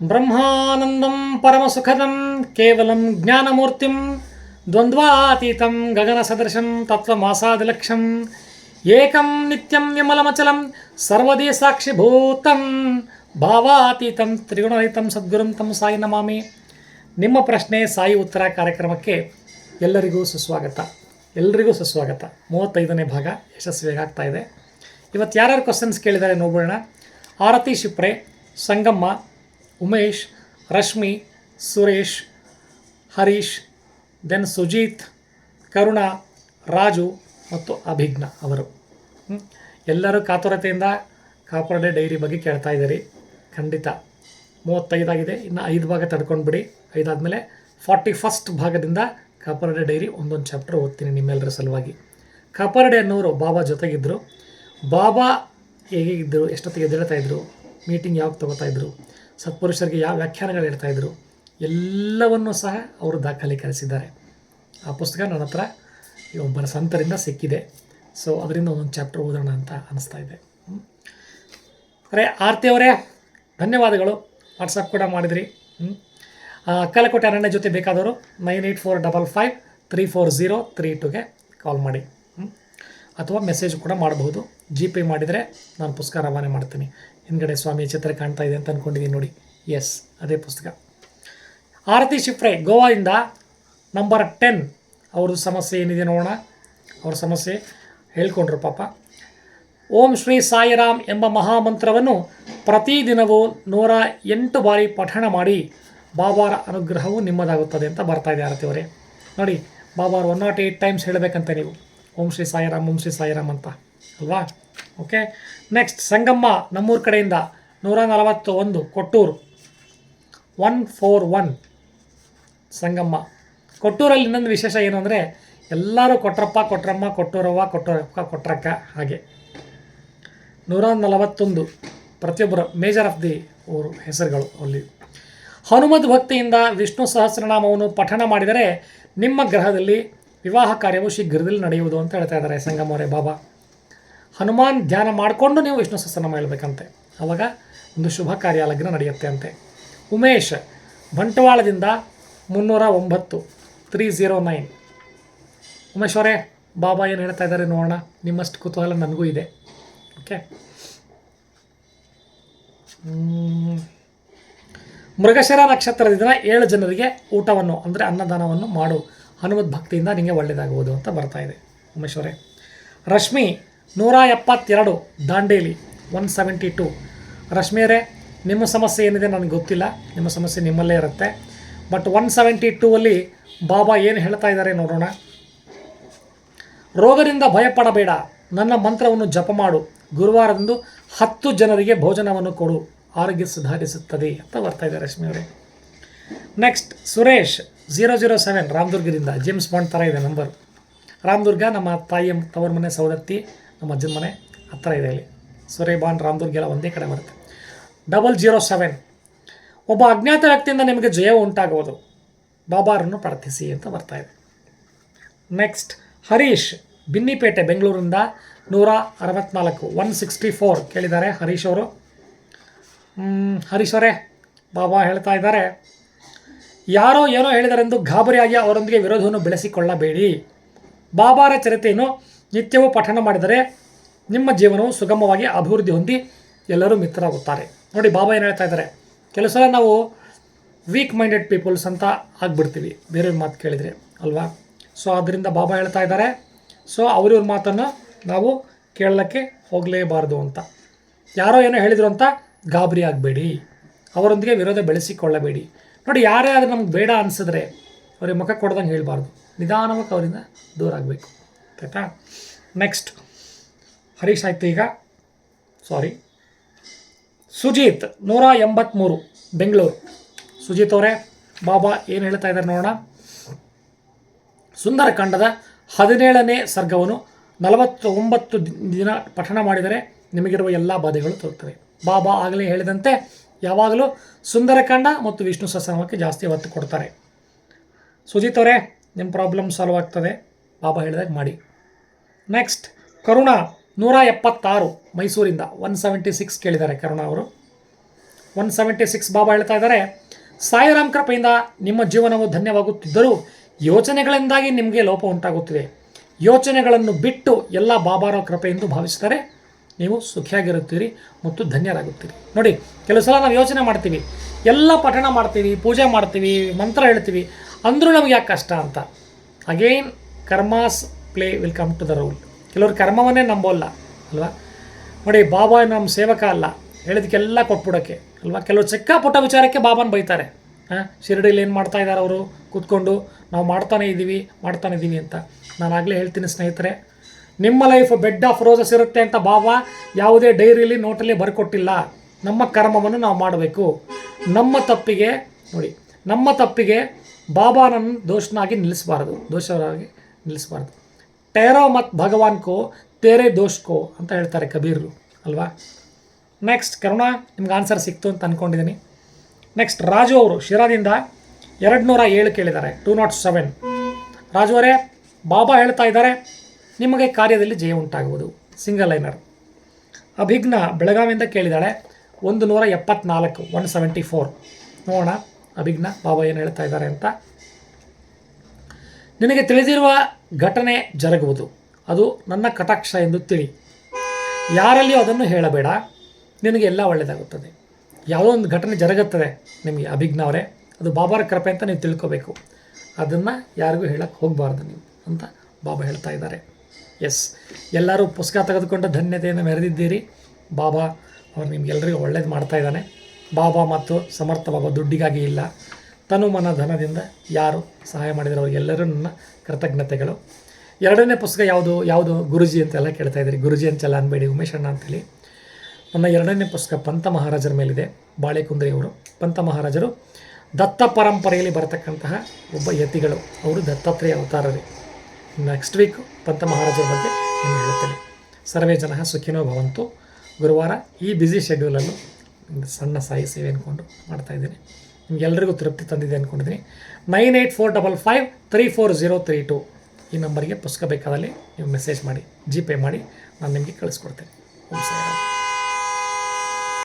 ಬ್ರಹ್ಮಾನಂದಂ ಪರಮಸುಖದಂ ಕೇವಲಂ ಜ್ಞಾನಮೂರ್ತಿಂ ದ್ವಂದ್ವಾತೀತಂ ಗಗನಸದೃಶಂ ತತ್ವಮಾಸಾದಿಲಕ್ಷಂ ಏಕಂ ನಿತ್ಯಂ ವಿಮಲಮಚಲಂ ಸರ್ವದೇ ಸಾಕ್ಷಿಭೂತಂ ಭಾವಾತೀತಂ ತ್ರಿಗುಣರಹಿತಂ ಸದ್ಗುರುಂ ತಂ ಸಾಯಿ ನಮಾಮಿ. ನಿಮ್ಮ ಪ್ರಶ್ನೆ ಸಾಯಿ ಉತ್ತರ ಕಾರ್ಯಕ್ರಮಕ್ಕೆ ಎಲ್ಲರಿಗೂ ಸುಸ್ವಾಗತ. ಎಲ್ಲರಿಗೂ ಸುಸ್ವಾಗತ. ಮೂವತ್ತೈದನೇ ಭಾಗ ಯಶಸ್ವಿಯಾಗ್ತಾ ಇದೆ. ಇವತ್ತು ಯಾರ್ಯಾರು ಕ್ವಶನ್ಸ್ ಕೇಳಿದ್ದಾರೆ ನೋಡೋಣ ಆರತಿ ಶಿಪ್ರೆ, ಸಂಗಮ್ಮ ಉಮೇಶ್, ರಶ್ಮಿ, ಸುರೇಶ್, ಹರೀಶ್, ದೆನ್ ಸುಜೀತ್, ಕರುಣ, ರಾಜು ಮತ್ತು ಅಭಿಜ್ಞ ಅವರು. ಎಲ್ಲರೂ ಕಾತುರತೆಯಿಂದ ಕಾಪಾಡೆ ಡೈರಿ ಬಗ್ಗೆ ಕೇಳ್ತಾ ಇದ್ದೀರಿ. ಖಂಡಿತ. ಮೂವತ್ತೈದಾಗಿದೆ ಇನ್ನು ಐದು ಭಾಗ ತಡ್ಕೊಂಡು ಬಿಡಿ ಐದಾದಮೇಲೆ ಫಾರ್ಟಿ ಫಸ್ಟ್ ಭಾಗದಿಂದ ಕಾಪರ್ಡೆ ಡೈರಿ ಒಂದೊಂದು ಚಾಪ್ಟರ್ ಓದ್ತೀನಿ ನಿಮ್ಮೆಲ್ಲರ ಸಲುವಾಗಿ. ಕಾಪರ್ಡೆ ಅನ್ನೋರು ಬಾಬಾ ಜೊತೆಗಿದ್ದರು ಬಾಬಾ ಹೇಗಿದ್ದರು ಎಷ್ಟೊತ್ತಿಗೆ ಎದ್ದೇಳ್ತಾ ಇದ್ರು, ಮೀಟಿಂಗ್ ಯಾವಾಗ ತಗೋತಾ ಇದ್ರು ಸತ್ಪುರುಷರಿಗೆ ಯಾವ ವ್ಯಾಖ್ಯಾನಗಳು ಹೇಳ್ತಾ ಇದ್ರು, ಎಲ್ಲವನ್ನೂ ಸಹ ಅವರು ದಾಖಲೀಕರಿಸಿದ್ದಾರೆ ಆ ಪುಸ್ತಕ ನನ್ನ ಹತ್ರ ಒಬ್ಬರ ಸಂತರಿಂದ ಸಿಕ್ಕಿದೆ. ಸೊ ಅದರಿಂದ ಒಂದು ಚಾಪ್ಟರ್ ಓದೋಣ ಅಂತ ಅನಿಸ್ತಾ ಇದೆ. ಅರೆ, ಆರ್ತಿ ಅವರೇ, ಧನ್ಯವಾದಗಳು. ವಾಟ್ಸಪ್ ಕೂಡ ಮಾಡಿದ್ರಿ. ಹ್ಞೂ ಅಕ್ಕಲಕೋಟೆ ಅರಣ್ಯ ಜೊತೆ ಬೇಕಾದವರು nine eight four double five three four zero three ಟುಗೆ call ಮಾಡಿ. ಅಥವಾ ಮೆಸೇಜ್ ಕೂಡ ಮಾಡಬಹುದು. ಜಿ ಪೇ ಮಾಡಿದರೆ ನಾನು ಪುಸ್ತಕ ರವಾನೆ ಮಾಡ್ತೀನಿ. ಹಿಂದ್ಗಡೆ ಸ್ವಾಮಿ ಚಿತ್ರ ಕಾಣ್ತಾ ಇದೆ ಅಂತ ಅಂದ್ಕೊಂಡಿದ್ದೀನಿ ನೋಡಿ. ಎಸ್ ಅದೇ ಪುಸ್ತಕ. ಆರತಿ ಶಿಫ್ರೆ ಗೋವಾದಿಂದ ನಂಬರ್ ಟೆನ್ ಅವ್ರದ್ದು ಸಮಸ್ಯೆ ಏನಿದೆ ನೋಡೋಣ. ಅವ್ರ ಸಮಸ್ಯೆ ಹೇಳ್ಕೊಂಡ್ರು ಪಾಪ. ಓಂ ಶ್ರೀ ಸಾಯಿರಾಮ್ ಎಂಬ ಮಹಾಮಂತ್ರವನ್ನು ಪ್ರತಿದಿನವೂ ನೂರ ಎಂಟು ಬಾರಿ ಪಠಣ ಮಾಡಿ ಬಾಬಾರ ಅನುಗ್ರಹವು ನಿಮ್ಮದಾಗುತ್ತದೆ ಅಂತ ಬರ್ತಾ ಇದೆ ಆರತಿಯವರೇ ನೋಡಿ, ಬಾಬಾರು ಒನ್ ನಾಟ್ ಏಯ್ಟ್ ಟೈಮ್ಸ್ ಹೇಳಬೇಕಂತ ನೀವು. ಓಂ ಶ್ರೀ ಸಾಯಿರಾಮ್, ಓಂ ಶ್ರೀ ಸಾಯಿರಾಮ್ ಅಂತ. ಅಲ್ವಾ? ಓಕೆ ನೆಕ್ಸ್ಟ್ ಸಂಗಮ್ಮ ನಮ್ಮೂರ ಕಡೆಯಿಂದ ನೂರ ನಲವತ್ತು ಒಂದು Kotturu one four one Sangamma ಕೊಟ್ಟೂರಲ್ಲಿ ಇನ್ನೊಂದು ವಿಶೇಷ ಏನು ಅಂದರೆ, ಎಲ್ಲರೂ ಕೊಟ್ರಪ್ಪ, ಕೊಟ್ರಮ್ಮ, ಕೊಟ್ಟೂರವ್ವ, ಕೊಟ್ಟೂರಪ್ಪ, ಕೊಟ್ರಕ್ಕ, ಹಾಗೆ. ನೂರ ನಲವತ್ತೊಂದು ಪ್ರತಿಯೊಬ್ಬರು ಮೇಜರ್ ಆಫ್ ದಿ ಅವರು ಹೆಸರುಗಳು ಅಲ್ಲಿ. ಹನುಮದ್ ಭಕ್ತಿಯಿಂದ ವಿಷ್ಣು ಸಹಸ್ರನಾಮವನ್ನು ಪಠಣ ಮಾಡಿದರೆ, ನಿಮ್ಮ ಗ್ರಹದಲ್ಲಿ ವಿವಾಹ ಕಾರ್ಯವು ಶೀಘ್ರದಲ್ಲಿ ನಡೆಯುವುದು ಅಂತ ಹೇಳ್ತಾ ಇದ್ದಾರೆ ಸಂಗಮವರೇ ಬಾಬಾ. ಹನುಮಾನ್ ಧ್ಯಾನ ಮಾಡಿಕೊಂಡು ನೀವು ವಿಷ್ಣು ಸಹಸ್ರನಾಮ ಹೇಳಬೇಕಂತೆ. ಆವಾಗ ಒಂದು ಶುಭ ಕಾರ್ಯ ಲಗ್ನ ನಡೆಯುತ್ತೆ ಅಂತೆ. ಉಮೇಶ್, ಬಂಟ್ವಾಳದಿಂದ ಮುನ್ನೂರ ಒಂಬತ್ತು ತ್ರೀ ಝೀರೋ ನೈನ್ ಉಮೇಶ್ ಅವರೇ, ಬಾಬಾ ಏನು ಹೇಳ್ತಾ ಇದ್ದಾರೆ ನೋಡೋಣ. ನಿಮ್ಮಷ್ಟು ಕುತೂಹಲ ನನಗೂ ಇದೆ. ಓಕೆ. ಮೃಗಶಿರ ನಕ್ಷತ್ರದ ಏಳು ಜನರಿಗೆ ಊಟವನ್ನು, ಅಂದರೆ ಅನ್ನದಾನವನ್ನು ಮಾಡು. ಹನುಮದ್ ಭಕ್ತಿಯಿಂದ ನಿಮಗೆ ಒಳ್ಳೆಯದಾಗುವುದು ಅಂತ ಬರ್ತಾ ಇದೆ. ಉಮೇಶ್ವರೇ ರಶ್ಮಿ ನೂರ ಎಪ್ಪತ್ತೆರಡು ದಾಂಡೇಲಿ ಒನ್ ಸೆವೆಂಟಿ ಟು. ರಶ್ಮಿಯರೇ ನಿಮ್ಮ ಸಮಸ್ಯೆ ಏನಿದೆ ನನಗೆ ಗೊತ್ತಿಲ್ಲ. ನಿಮ್ಮ ಸಮಸ್ಯೆ ನಿಮ್ಮಲ್ಲೇ ಇರುತ್ತೆ. ಬಟ್ ಒನ್ ಸೆವೆಂಟಿ ಟೂ ಅಲ್ಲಿ ಬಾಬಾ ಏನು ಹೇಳ್ತಾ ಇದ್ದಾರೆ ನೋಡೋಣ. ರೋಗದಿಂದ ಭಯಪಡಬೇಡ. ನನ್ನ ಮಂತ್ರವನ್ನು ಜಪ ಮಾಡು. ಗುರುವಾರದಂದು ಹತ್ತು ಜನರಿಗೆ ಭೋಜನವನ್ನು ಕೊಡು. ಆರೋಗ್ಯ ಸುಧಾರಿಸುತ್ತದೆ ಅಂತ ಬರ್ತಾ ಇದೆ ರಶ್ಮಿಯವರೇ next, Suresh zero zero seven ರಾಮದುರ್ಗದಿಂದ. James Bond ಥರ ಇದೆ ನಂಬರ್. ರಾಮದುರ್ಗ, ನಮ್ಮ ತಾಯಿಯ ತವರ ಮನೆ ಸೌದತ್ತಿ ನಮ್ಮ ಅಜ್ಜನ ಮನೆ ಹತ್ತಿರ ಇದೆ ಇಲ್ಲಿ. ಸುರೇಬಾನ್ ರಾಮದುರ್ಗೆಲ್ಲ ಒಂದೇ ಕಡೆ ಬರುತ್ತೆ. ಡಬಲ್ ಜೀರೋ ಸೆವೆನ್ ಒಬ್ಬ ಅಜ್ಞಾತ ವ್ಯಕ್ತಿಯಿಂದ ನಿಮಗೆ ಜಯ ಉಂಟಾಗುವುದು ಬಾಬಾರನ್ನು ಪ್ರಾರ್ಥಿಸಿ ಅಂತ ಬರ್ತಾ ಇದೆ. ನೆಕ್ಸ್ಟ್ ಹರೀಶ್, ಬಿನ್ನಿಪೇಟೆ, ಬೆಂಗಳೂರಿಂದ ನೂರ ಅರವತ್ನಾಲ್ಕು ಒನ್ ಸಿಕ್ಸ್ಟಿ ಫೋರ್ ಕೇಳಿದ್ದಾರೆ ಹರೀಶ್ ಅವರು. ಹರೀಶ್ ಅವರೇ, ಬಾಬಾ ಹೇಳ್ತಾ ಇದ್ದಾರೆ, ಯಾರೋ ಏನೋ ಹೇಳಿದಾರೆಂದು ಗಾಬರಿಯಾಗಿ ಅವರೊಂದಿಗೆ ವಿರೋಧವನ್ನು ಬೆಳೆಸಿಕೊಳ್ಳಬೇಡಿ. ಬಾಬಾರ ಚರಿತೆಯನ್ನು ನಿತ್ಯವೂ ಪಠಣ ಮಾಡಿದರೆ ನಿಮ್ಮ ಜೀವನವು ಸುಗಮವಾಗಿ ಅಭಿವೃದ್ಧಿ ಹೊಂದಿ ಎಲ್ಲರೂ ಮಿತ್ರರಾಗುತ್ತಾರೆ. ನೋಡಿ, ಬಾಬಾ ಏನು ಹೇಳ್ತಾ ಇದ್ದಾರೆ? ಕೆಲವು ನಾವು ವೀಕ್ ಮೈಂಡೆಡ್ ಪೀಪಲ್ಸ್ ಅಂತ ಆಗಿಬಿಡ್ತೀವಿ. ಬೇರೆಯವ್ರ ಮಾತು ಕೇಳಿದರೆ, ಅಲ್ವಾ? ಸೊ ಅದರಿಂದ ಬಾಬಾ ಹೇಳ್ತಾ ಇದ್ದಾರೆ. ಸೊ ಅವ್ರಿವ್ರ ಮಾತನ್ನು ನಾವು ಕೇಳಲಿಕ್ಕೆ ಹೋಗಲೇಬಾರ್ದು ಅಂತ. ಯಾರೋ ಏನೋ ಹೇಳಿದರು ಅಂತ ಗಾಬರಿ ಆಗಬೇಡಿ. ಅವರೊಂದಿಗೆ ವಿರೋಧ ಬೆಳೆಸಿಕೊಳ್ಳಬೇಡಿ. ನೋಡಿ, ಯಾರೇ ಆದರೂ ನಮ್ಗೆ ಬೇಡ ಅನಿಸಿದ್ರೆ ಅವ್ರಿಗೆ ಮುಖ ಕೊಡ್ದಂಗೆ ಹೇಳಬಾರ್ದು. ನಿಧಾನವಾಗಿ ಅವರಿಂದ ದೂರ ಆಗಬೇಕು. ಆಯ್ತಾ? ನೆಕ್ಸ್ಟ್ ಹರೀಶ್ ಆಯ್ತು ಈಗ. ಸಾರಿ ಸುಜೀತ್, ನೂರ ಎಂಬತ್ತ್ಮೂರು ಬೆಂಗಳೂರು. ಸುಜೀತ್ ಅವರೇ, ಬಾಬಾ ಏನು ಹೇಳ್ತಾ ಇದ್ದಾರೆ ನೋಡೋಣ. ಸುಂದರಕಾಂಡದ ಹದಿನೇಳನೇ ಸರ್ಗವನ್ನು ನಲವತ್ತೊಂಬತ್ತು ದಿನ ಪಠಣ ಮಾಡಿದರೆ ನಿಮಗಿರುವ ಎಲ್ಲ ಬಾಧೆಗಳು ತೋರುತ್ತವೆ. ಬಾಬಾ ಆಗಲೇ ಹೇಳಿದಂತೆ ಯಾವಾಗಲೂ ಸುಂದರಕಾಂಡ ಮತ್ತು ವಿಷ್ಣು ಸಹಸ್ರನಾಮಕ್ಕೆ ಜಾಸ್ತಿ ಒತ್ತು ಕೊಡ್ತಾರೆ. ಸುಜಿತ್ ಅವರೇ ನಿಮ್ಮ ಪ್ರಾಬ್ಲಮ್ ಸಾಲ್ವ್ ಆಗ್ತದೆ. ಬಾಬಾ ಹೇಳಿದಾಗ ಮಾಡಿ. ನೆಕ್ಸ್ಟ್ ಕರುಣಾ ನೂರ ಎಪ್ಪತ್ತಾರು, ಮೈಸೂರಿಂದ ಒನ್ ಸೆವೆಂಟಿ ಸಿಕ್ಸ್ ಕೇಳಿದ್ದಾರೆ ಕರುಣಾ ಅವರು. ಒನ್ ಸೆವೆಂಟಿ ಸಿಕ್ಸ್ ಬಾಬಾ ಹೇಳ್ತಾ ಇದ್ದಾರೆ, ಸಾಯಿರಾಮ್ ಕೃಪೆಯಿಂದ ನಿಮ್ಮ ಜೀವನವು ಧನ್ಯವಾಗುತ್ತಿದ್ದರೂ ಯೋಚನೆಗಳಿಂದಾಗಿ ನಿಮಗೆ ಲೋಪ ಉಂಟಾಗುತ್ತಿದೆ. ಯೋಚನೆಗಳನ್ನು ಬಿಟ್ಟು ಎಲ್ಲ ಬಾಬಾರ ಕೃಪೆಯೆಂದು ಭಾವಿಸಿದರೆ ನೀವು ಸುಖಿಯಾಗಿರುತ್ತೀರಿ ಮತ್ತು ಧನ್ಯರಾಗುತ್ತೀರಿ. ನೋಡಿ, ಕೆಲವು ಸಲ ನಾವು ಯೋಚನೆ ಮಾಡ್ತೀವಿ, ಎಲ್ಲ ಪಠಣ ಮಾಡ್ತೀವಿ, ಪೂಜೆ ಮಾಡ್ತೀವಿ, ಮಂತ್ರ ಹೇಳ್ತೀವಿ, ಅಂದರೂ ನಮಗೆ ಯಾಕೆ ಕಷ್ಟ ಅಂತ? Again karma's play will come to the role ಕೆಲವರು ಕರ್ಮವನ್ನೇ ನಂಬೋಲ್ಲ, ಅಲ್ವಾ? ನೋಡಿ, ಬಾಬಾ ನಮ್ಮ ಸೇವಕ ಅಲ್ಲ, ಹೇಳಿದಕ್ಕೆಲ್ಲ ಕೊಟ್ಬಿಡೋಕ್ಕೆ ಅಲ್ವಾ? ಕೆಲವರು ಚಿಕ್ಕ ಪುಟ್ಟ ವಿಚಾರಕ್ಕೆ ಬಾಬಾನ ಬೈತಾರೆ. ಹಾಂ ಶಿರಡಿಲಿ ಏನು ಮಾಡ್ತಾ ಇದ್ದಾರೆ ಅವರು? ಕೂತ್ಕೊಂಡು, ನಾವು ಮಾಡ್ತಾನೆ ಇದ್ದೀವಿ ಮಾಡ್ತಾನೆ ಇದ್ದೀವಿ ಅಂತ. ನಾನು ಆಗಲೇ ಹೇಳ್ತೀನಿ ಸ್ನೇಹಿತರೆ, ನಿಮ್ಮ ಲೈಫ್ ಬೆಡ್ ಆಫ್ ರೋಸಸ್ ಇರುತ್ತೆ ಅಂತ ಬಾಬಾ ಯಾವುದೇ ಡೈರಿಲಿ ನೋಟಲ್ಲಿ ಬರ್ಕೊಟ್ಟಿಲ್ಲ. ನಮ್ಮ ಕರ್ಮವನ್ನು ನಾವು ಮಾಡಬೇಕು. ನಮ್ಮ ತಪ್ಪಿಗೆ, ನೋಡಿ, ನಮ್ಮ ತಪ್ಪಿಗೆ ಬಾಬಾನನ್ನು ದೋಷನಾಗಿ ನಿಲ್ಲಿಸಬಾರ್ದು, ದೋಷವಾಗಿ ನಿಲ್ಲಿಸಬಾರ್ದು. ಟೇರೋ ಮತ್ತು ಭಗವಾನ್ ಕೋ, ತೇರೆ ದೋಷ್ ಕೋ ಅಂತ ಹೇಳ್ತಾರೆ ಕಬೀರ್ರು, ಅಲ್ವಾ? ನೆಕ್ಸ್ಟ್ ಕರುಣಾ, ನಿಮ್ಗೆ ಆನ್ಸರ್ ಸಿಕ್ತು ಅಂತ ಅಂದ್ಕೊಂಡಿದ್ದೀನಿ ನೆಕ್ಸ್ಟ್ ರಾಜು ಅವರು, ಶಿರಾದಿಂದ ಎರಡು ನೂರ ಏಳು ಕೇಳಿದ್ದಾರೆ ಟೂ ನಾಟ್ ಸೆವೆನ್ ರಾಜು ಅವರೇ, ಬಾಬಾ ಹೇಳ್ತಾ ಇದ್ದಾರೆ, ನಿಮಗೆ ಕಾರ್ಯದಲ್ಲಿ ಜಯ ಉಂಟಾಗುವುದು ಸಿಂಗಲ್ ಲೈನರ್ ಅಭಿಜ್ಞ ಬೆಳಗಾವಿಯಿಂದ ಕೇಳಿದ್ದಾಳೆ ಒಂದು ನೂರ ಎಪ್ಪತ್ನಾಲ್ಕು ಒನ್ ಸೆವೆಂಟಿ ಫೋರ್ ನೋಡೋಣ ಅಭಿಜ್ಞ ಬಾಬಾ ಏನು ಹೇಳ್ತಾ ಇದ್ದಾರೆ ಅಂತ. ನಿನಗೆ ತಿಳಿದಿರುವ ಘಟನೆ ಜರುಗುವುದು. ಅದು ನನ್ನ ಕಟಾಕ್ಷ ಎಂದು ತಿಳಿ. ಯಾರಲ್ಲಿಯೂ ಅದನ್ನು ಹೇಳಬೇಡ. ನಿನಗೆ ಎಲ್ಲ ಒಳ್ಳೆಯದಾಗುತ್ತದೆ. ಯಾವುದೋ ಒಂದು ಘಟನೆ ಜರುಗುತ್ತದೆ ನಿಮಗೆ ಅಭಿಜ್ಞ ಅವರೇ. ಅದು ಬಾಬಾರ ಕೃಪೆ ಅಂತ ನೀವು ತಿಳ್ಕೋಬೇಕು. ಅದನ್ನು ಯಾರಿಗೂ ಹೇಳಕ್ಕೆ ಹೋಗಬಾರ್ದು ನೀವು ಅಂತ ಬಾಬಾ ಹೇಳ್ತಾ ಇದ್ದಾರೆ. ಎಸ್, ಎಲ್ಲರೂ ಪುಸ್ತಕ ತೆಗೆದುಕೊಂಡು ಧನ್ಯತೆಯನ್ನು ಮೆರೆದಿದ್ದೀರಿ. ಬಾಬಾ ಅವ್ರು ನಿಮ್ಗೆಲ್ಲರಿಗೂ ಒಳ್ಳೇದು ಮಾಡ್ತಾ ಇದ್ದಾನೆ. ಬಾಬಾ ಮತ್ತು ಸಮರ್ಥ, ಬಾಬಾ ದುಡ್ಡಿಗಾಗಿ ಇಲ್ಲ. ತನು ಮನ ಧನದಿಂದ ಯಾರು ಸಹಾಯ ಮಾಡಿದರೆ ಅವರಿಗೆಲ್ಲರೂ ನನ್ನ ಕೃತಜ್ಞತೆಗಳು. ಎರಡನೇ ಪುಸ್ತಕ ಯಾವುದು ಯಾವುದು ಗುರುಜಿ ಅಂತೆಲ್ಲ ಕೇಳ್ತಾ ಇದ್ದೀರಿ. ಗುರುಜಿ ಅಂತೆಲ್ಲ ಅನ್ಬೇಡಿ, ಉಮೇಶ್ ಅಣ್ಣ ಅಂತೇಳಿ ನನ್ನ ಎರಡನೇ ಪುಸ್ತಕ ಪಂತ ಮಹಾರಾಜರ ಮೇಲಿದೆ ಬಾಳೆಕುಂದ್ರಿಯವರು ಪಂತ ಮಹಾರಾಜರು ದತ್ತ ಪರಂಪರೆಯಲ್ಲಿ ಬರತಕ್ಕಂತಹ ಒಬ್ಬ ಯತಿಗಳು. ಅವರು ದತ್ತಾತ್ರೇಯ ಅವತಾರರೇ. ನೆಕ್ಸ್ಟ್ ವೀಕ್ ಪಂತ ಮಹಾರಾಜರ ಬಗ್ಗೆ ನಿಮಗೆ ಹೇಳ್ತೇನೆ. ಸರ್ವೇ ಜನ ಸುಖಿನೋ ಭವಂತು. ಗುರುವಾರ ಈ ಬ್ಯುಸಿ ಶೆಡ್ಯೂಲಲ್ಲೂ ಸಣ್ಣ ಸಾಯಿ ಸೇವೆ ಅಂದ್ಕೊಂಡು ಮಾಡ್ತಾ ಇದ್ದೀನಿ ನಿಮ್ಗೆಲ್ರಿಗೂ ತೃಪ್ತಿ ತಂದಿದೆ ಅಂದ್ಕೊಂಡಿದ್ದೀನಿ nine eight four double five three four zero three two ಈ ನಂಬರ್ಗೆ ಪುಸ್ತಕ ಬೇಕಾದಲ್ಲಿ ನೀವು ಮೆಸೇಜ್ ಮಾಡಿ ಜಿ ಪೇ ಮಾಡಿ, ನಾನು ನಿಮಗೆ ಕಳಿಸ್ಕೊಡ್ತೇನೆ. ಸಾಯಿ